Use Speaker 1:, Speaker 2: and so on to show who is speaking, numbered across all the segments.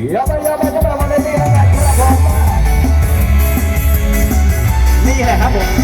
Speaker 1: นี่แหละครับผม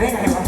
Speaker 1: venga,